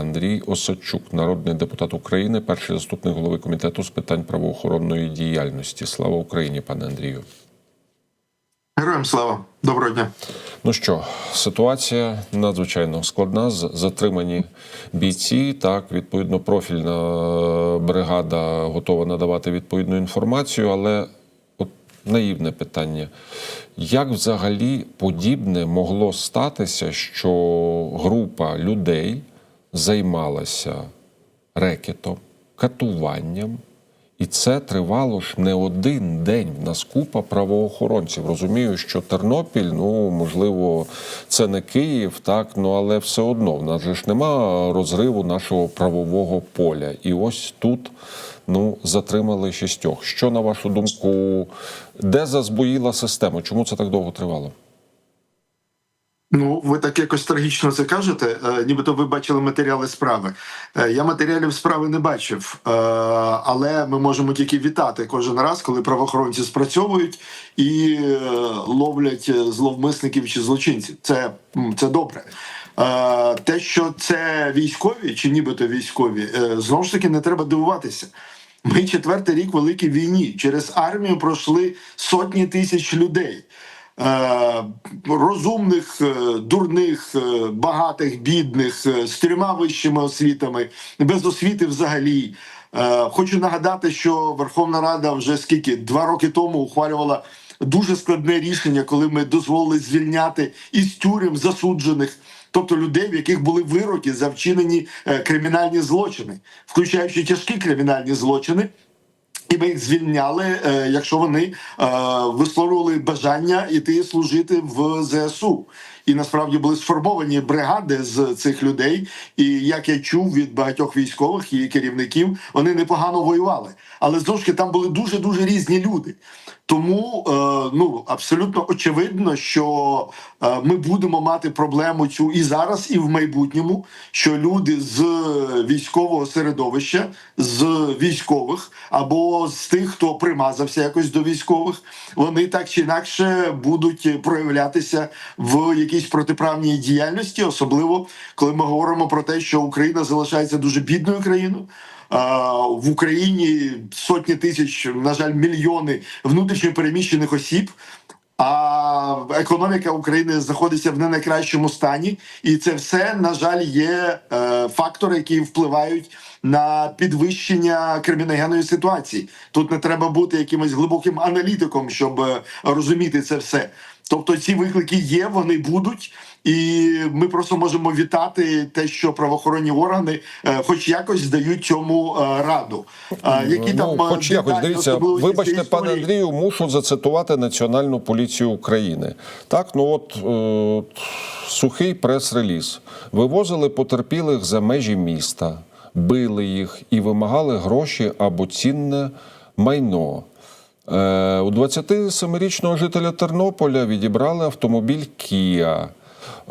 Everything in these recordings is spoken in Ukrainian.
Андрій Осадчук, народний депутат України, перший заступник голови комітету з питань правоохоронної діяльності. Слава Україні, пане Андрію. Героям слава, доброго дня. Ну що, ситуація надзвичайно складна. Затримані бійці. Так, відповідно, профільна бригада готова надавати відповідну інформацію, але от наївне питання: як взагалі подібне могло статися, що група людей займалася рекетом, катуванням? І це тривало ж не один день. В нас купа правоохоронців. Розумію, що Тернопіль, ну можливо, це не Київ, так ну але все одно в нас же ж нема розриву нашого правового поля. І ось тут ну затримали шістьох. Що на вашу думку, де зазбоїла система? Чому це так довго тривало? Ну, ви так якось трагічно це кажете, е, нібито ви бачили матеріали справи. Е, Я матеріалів справи не бачив, е, але ми можемо тільки вітати кожен раз, коли правоохоронці спрацьовують і ловлять зловмисників чи злочинців. Це, це добре. Те, що це військові чи нібито військові, знову ж таки не треба дивуватися. Ми четвертий рік великій війні. Через армію пройшли сотні тисяч людей. Е, розумних, е, дурних, е, багатих, бідних, з трьома вищими освітами, без освіти взагалі. Хочу нагадати, що Верховна Рада вже скільки два роки тому ухвалювала дуже складне рішення, коли ми дозволили звільняти із тюрем засуджених. Тобто людей, в яких були вироки за вчинені кримінальні злочини, включаючи тяжкі кримінальні злочини, і ми їх звільняли, е, якщо вони е, висловлювали бажання іти служити в ЗСУ. І насправді були сформовані бригади з цих людей. І як я чув від багатьох військових і керівників, вони непогано воювали. Але знову ж там були дуже дуже різні люди. Тому е, ну абсолютно очевидно, що е, ми будемо мати проблему цю і зараз, і в майбутньому, що люди з військового середовища, з військових або з тих, хто примазався якось до військових, вони так чи інакше будуть проявлятися в якійсь протиправній діяльності, особливо коли ми говоримо про те, що Україна залишається дуже бідною країною. В Україні сотні тисяч, на жаль, мільйони внутрішньо переміщених осіб. А економіка України знаходиться в не найкращому стані, і це все на жаль є е, фактори, які впливають на підвищення криміногенної ситуації. Тут не треба бути якимось глибоким аналітиком, щоб е, розуміти це все. Тобто ці виклики є, вони будуть, і ми просто можемо вітати те, що правоохоронні органи, е, хоч якось дають цьому е, раду. Які там ну, е, хоч якось дивіться, вибачте, пане? Андрію, мушу зацитувати Національну поліцію України. Так, ну от е, сухий прес-реліз. Вивозили потерпілих за межі міста, били їх і вимагали гроші або цінне майно. Е, у 27-річного жителя Тернополя відібрали автомобіль Кія.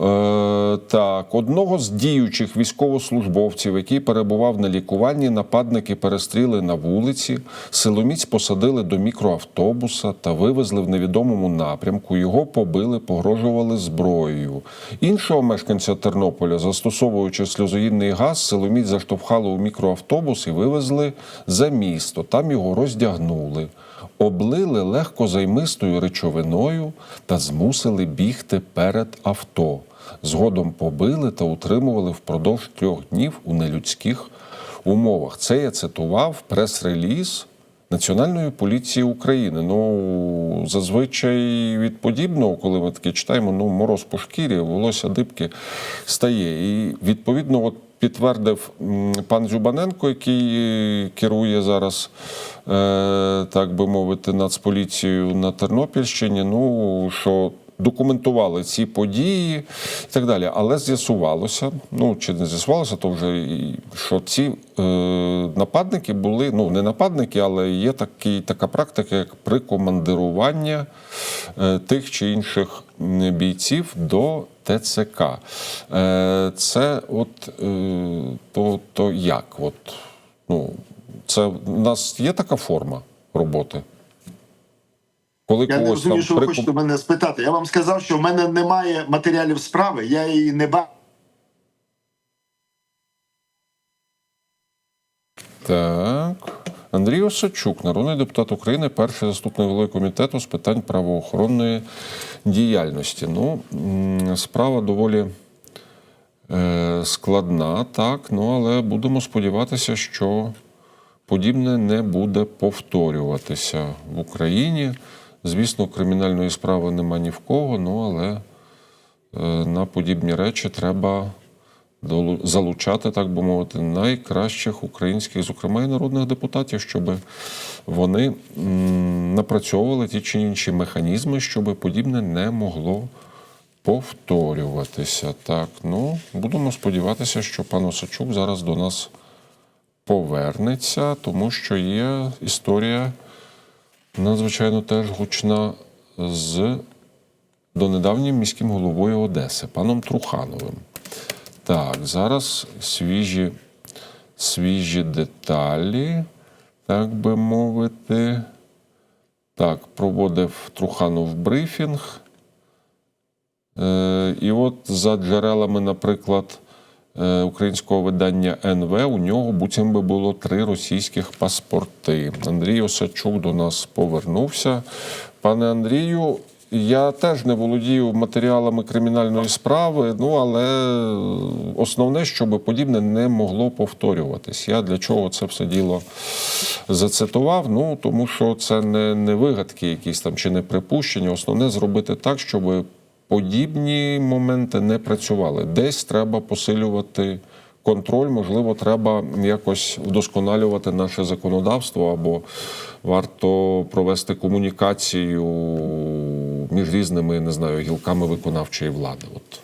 Е, так, одного з діючих військовослужбовців, який перебував на лікуванні, нападники перестріли на вулиці, силоміць посадили до мікроавтобуса та вивезли в невідомому напрямку. Його побили, погрожували зброєю. Іншого мешканця Тернополя, застосовуючи сльозогінний газ, силоміць заштовхали у мікроавтобус і вивезли за місто. Там його роздягнули облили легкозаймистою речовиною та змусили бігти перед авто. Згодом побили та утримували впродовж трьох днів у нелюдських умовах. Це я цитував прес-реліз Національної поліції України. Ну, зазвичай від подібного, коли ми таке читаємо, ну мороз по шкірі, волосся дибки стає. І відповідно, от підтвердив пан Зюбаненко, який керує зараз, е, так би мовити, нацполіцією на Тернопільщині. Ну що. Документували ці події і так далі, але з'ясувалося, ну чи не з'ясувалося, то вже що ці е, нападники були ну не нападники, але є такий, така практика, як прикомандирування е, тих чи інших бійців до ТЦК. Е, це от е, то то як? От, ну, Це у нас є така форма роботи? Коли я не розумію, там... що ви хочете мене спитати. Я вам сказав, що в мене немає матеріалів справи, я її не бачу. Так. Андрій Осадчук, народний депутат України, перший заступник голови комітету з питань правоохоронної діяльності. Ну, справа доволі е, складна, так, ну але будемо сподіватися, що подібне не буде повторюватися в Україні. Звісно, кримінальної справи нема ні в кого, ну але е, на подібні речі треба залучати, так би мовити, найкращих українських, зокрема і народних депутатів, щоб вони напрацьовували ті чи інші механізми, щоб подібне не могло повторюватися. Так, ну будемо сподіватися, що пан Осачук зараз до нас повернеться, тому що є історія надзвичайно теж гучна з донедавнім міським головою Одеси, паном Трухановим. Так, зараз свіжі, свіжі деталі, так би мовити. Так, проводив Труханов брифінг. Е, і от за джерелами, наприклад, е, українського видання НВ, у нього буцім би було три російських паспорти. Андрій Осадчук до нас повернувся. Пане Андрію, я теж не володію матеріалами кримінальної справи, ну але основне, щоб подібне не могло повторюватись. Я для чого це все діло зацитував? Ну тому що це не, не вигадки, якісь там чи не припущення. Основне зробити так, щоб подібні моменти не працювали. Десь треба посилювати контроль, можливо, треба якось вдосконалювати наше законодавство, або варто провести комунікацію між різними, не знаю, гілками виконавчої влади. От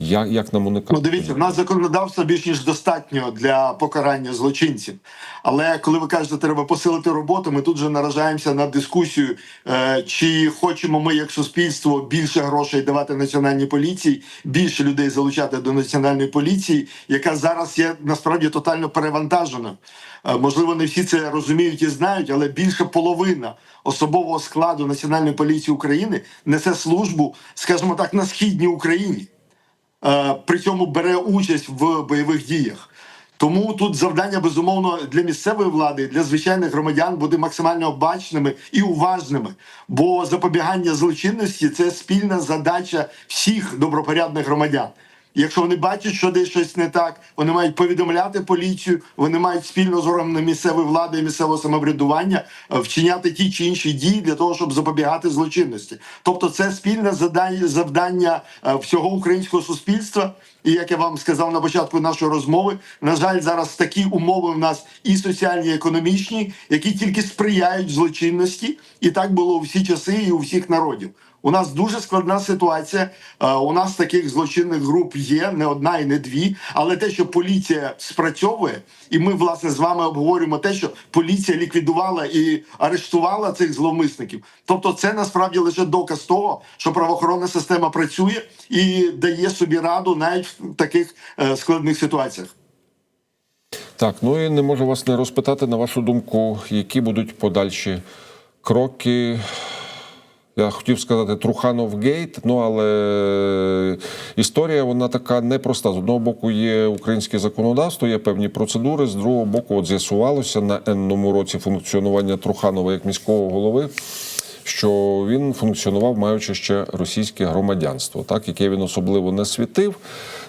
як, як нам уникати? Ну, дивіться, в нас законодавства більш ніж достатньо для покарання злочинців. Але коли ви кажете, треба посилити роботу, ми тут же наражаємося на дискусію, е, чи хочемо ми, як суспільство, більше грошей давати національній поліції, більше людей залучати до національної поліції, яка зараз є насправді тотально перевантажена. Е, можливо, не всі це розуміють і знають, але більше половина особового складу національної поліції України несе службу, скажімо так, на східній Україні при цьому бере участь в бойових діях. Тому тут завдання безумовно для місцевої влади, для звичайних громадян буде максимально обачними і уважними. Бо запобігання злочинності це спільна задача всіх добропорядних громадян. Якщо вони бачать, що десь щось не так, вони мають повідомляти поліцію, вони мають спільно з органами місцевої влади і місцевого самоврядування е, вчиняти ті чи інші дії для того, щоб запобігати злочинності. Тобто, це спільне завдання е, всього українського суспільства. І як я вам сказав на початку нашої розмови, на жаль, зараз такі умови в нас і соціальні, і економічні, які тільки сприяють злочинності, і так було у всі часи і у всіх народів. У нас дуже складна ситуація. Е, У нас таких злочинних груп є не одна і не дві. Але те, що поліція спрацьовує, і ми власне з вами обговорюємо те, що поліція ліквідувала і арештувала цих зловмисників. Тобто, це насправді лише доказ того, що правоохоронна система працює і дає собі раду навіть в таких е, складних ситуаціях. Так, ну і не можу вас не розпитати на вашу думку, які будуть подальші кроки. Я хотів сказати Труханов Гейт, ну але історія вона така непроста. З одного боку, є українське законодавство, є певні процедури. З другого боку, от з'ясувалося на енному році функціонування Труханова як міського голови, що він функціонував, маючи ще російське громадянство, так яке він особливо не світив.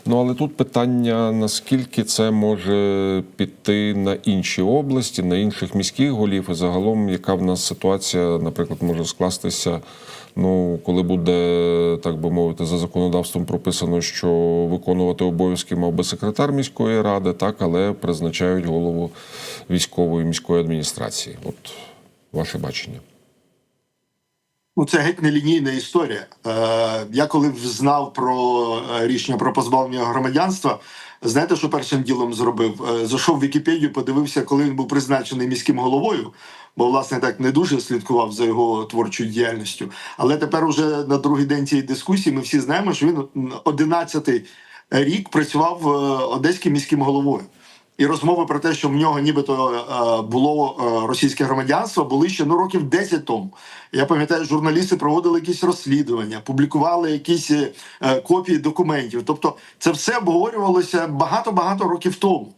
Ну але тут питання: наскільки це може піти на інші області, на інших міських голів, і загалом, яка в нас ситуація, наприклад, може скластися. Ну, коли буде, так би мовити, за законодавством прописано, що виконувати обов'язки мав би секретар міської ради, так, але призначають голову військової міської адміністрації. От ваше бачення. Ну, це геть нелінійна історія. Е, я коли знав про е, рішення про позбавлення громадянства, знаєте, що першим ділом зробив? Е, зайшов в Вікіпедію, подивився, коли він був призначений міським головою, бо власне так не дуже слідкував за його творчою діяльністю. Але тепер, уже на другий день цієї дискусії, ми всі знаємо, що він 11-й рік працював е, одеським міським головою. І розмови про те, що в нього нібито е, було е, російське громадянство, були ще ну років 10 тому. Я пам'ятаю, журналісти проводили якісь розслідування, публікували якісь е, копії документів. Тобто, це все обговорювалося багато-багато років тому.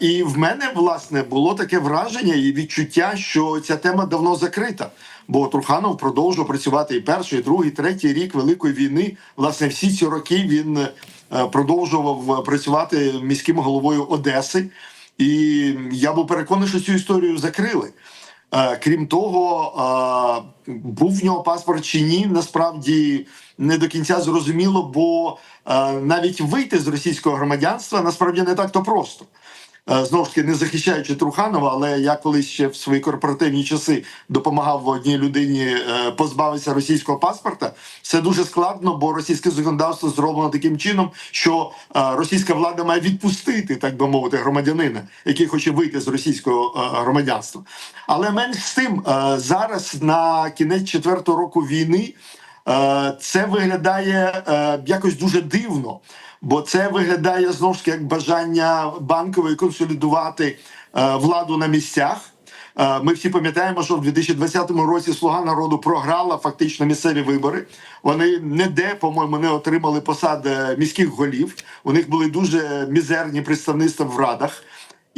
І в мене власне було таке враження і відчуття, що ця тема давно закрита. Бо Труханов продовжував працювати і перший, і другий, і третій рік Великої війни. Власне, всі ці роки він е, продовжував працювати міським головою Одеси. І я був переконаний, що цю історію закрили. Е, Крім того, е, був в нього паспорт чи ні, насправді не до кінця зрозуміло, бо е, навіть вийти з російського громадянства насправді не так то просто. Е, Знову ж таки, не захищаючи Труханова, але я колись ще в свої корпоративні часи допомагав одній людині е, позбавитися російського паспорта. Це дуже складно, бо російське законодавство зроблено таким чином, що е, російська влада має відпустити, так би мовити, громадянина, який хоче вийти з російського громадянства. Але менш з тим, зараз на кінець четвертого року війни. Це виглядає якось дуже дивно, бо це виглядає знову ж таки як бажання банкової консолідувати е, владу на місцях. Е, Ми всі пам'ятаємо, що в 2020 році Слуга народу програла фактично місцеві вибори. Вони ніде, по-моєму, не отримали посад міських голів. У них були дуже мізерні представництва в радах.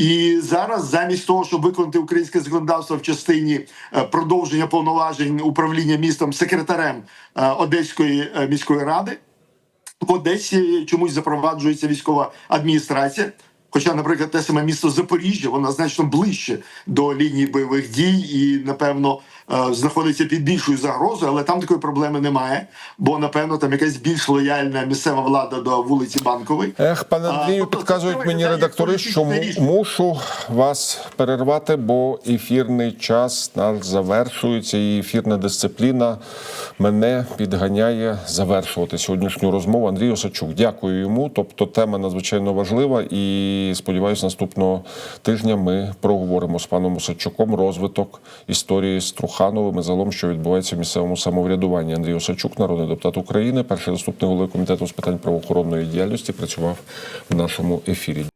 І зараз, замість того, щоб виконати українське законодавство в частині е, продовження повноважень управління містом секретарем Одеської міської ради, в Одесі чомусь запроваджується військова адміністрація. Хоча, наприклад, те саме місто Запоріжжя, воно значно ближче до лінії бойових дій і, напевно, е, знаходиться під більшою загрозою, але там такої проблеми немає. Бо, напевно, там якась більш лояльна місцева влада до вулиці Банкової. Ех, пане Андрію, тобто підказують мені редактори, що мушу вас перервати, бо ефірний час наш завершується, і ефірна дисципліна мене підганяє завершувати сьогоднішню розмову. Андрій Осачук, дякую йому. Тобто тема надзвичайно важлива, і сподіваюся, наступного тижня ми проговоримо з паном Осачуком розвиток історії з Трухановим і загалом, що відбувається в місцевому самоврядуванні. Андрій Осачук, народний депутат України, перший заступник голови комітету з питань правоохоронної діяльності, працював в нашому ефірі.